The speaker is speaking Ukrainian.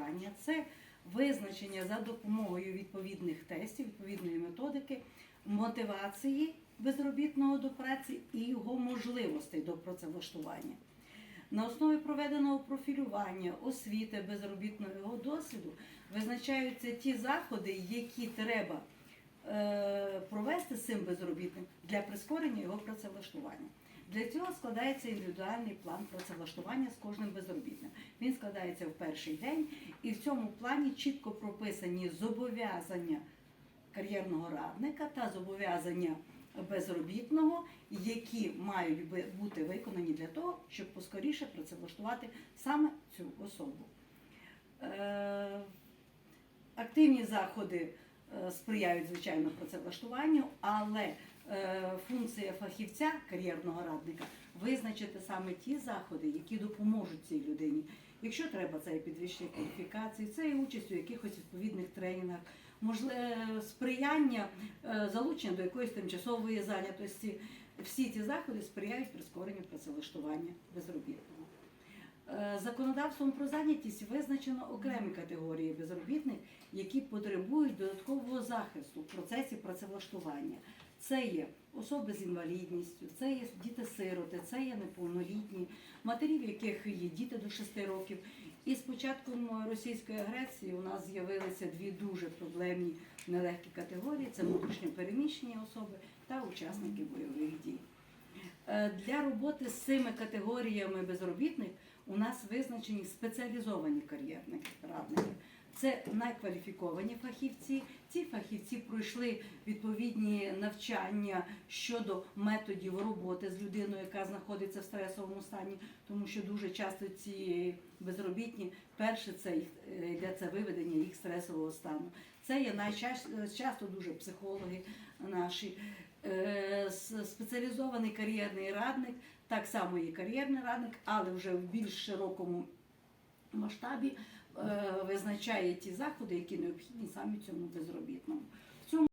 працевлаштування це визначення за допомогою відповідних тестів, відповідної методики, мотивації безробітного до праці і його можливостей до працевлаштування. На основі проведеного профілювання, освіти безробітного досвіду визначаються ті заходи, які треба е, провести цим безробітним для прискорення його працевлаштування. Для цього складається індивідуальний план працевлаштування з кожним безробітним. Він складається в перший день, і в цьому плані чітко прописані зобов'язання кар'єрного радника та зобов'язання безробітного, які мають бути виконані для того, щоб поскоріше працевлаштувати саме цю особу. Е, Активні заходи е, сприяють звичайно працевлаштуванню, але функція фахівця кар'єрного радника визначити саме ті заходи, які допоможуть цій людині. Якщо треба, це і підвищення кваліфікації, це і участь у якихось відповідних тренінгах, можливе сприяння е, залучення до якоїсь тимчасової зайнятості. Всі ці заходи сприяють прискоренню працевлаштування безробітного. Е, Законодавством про зайнятість визначено окремі категорії безробітних, які потребують додаткового захисту в процесі працевлаштування. Це є особи з інвалідністю, це є діти-сироти, це є неповнолітні, матері, в яких є діти до 6 років. І з початком російської агресії у нас з'явилися дві дуже проблемні нелегкі категорії: це внутрішньо переміщені особи та учасники бойових дій. Е, Для роботи з цими категоріями безробітних у нас визначені спеціалізовані кар'єрні радники. Це найкваліфіковані фахівці. Ці фахівці пройшли відповідні навчання щодо методів роботи з людиною, яка знаходиться в стресовому стані, тому що дуже часто ці безробітні перше це їх е, йде це виведення їх стресового стану. Це є найчасто часто дуже психологи наші. Спеціалізований кар'єрний радник, так само є кар'єрний радник, але вже в більш широкому масштабі е, визначає ті заходи, які необхідні саме цьому безробітному.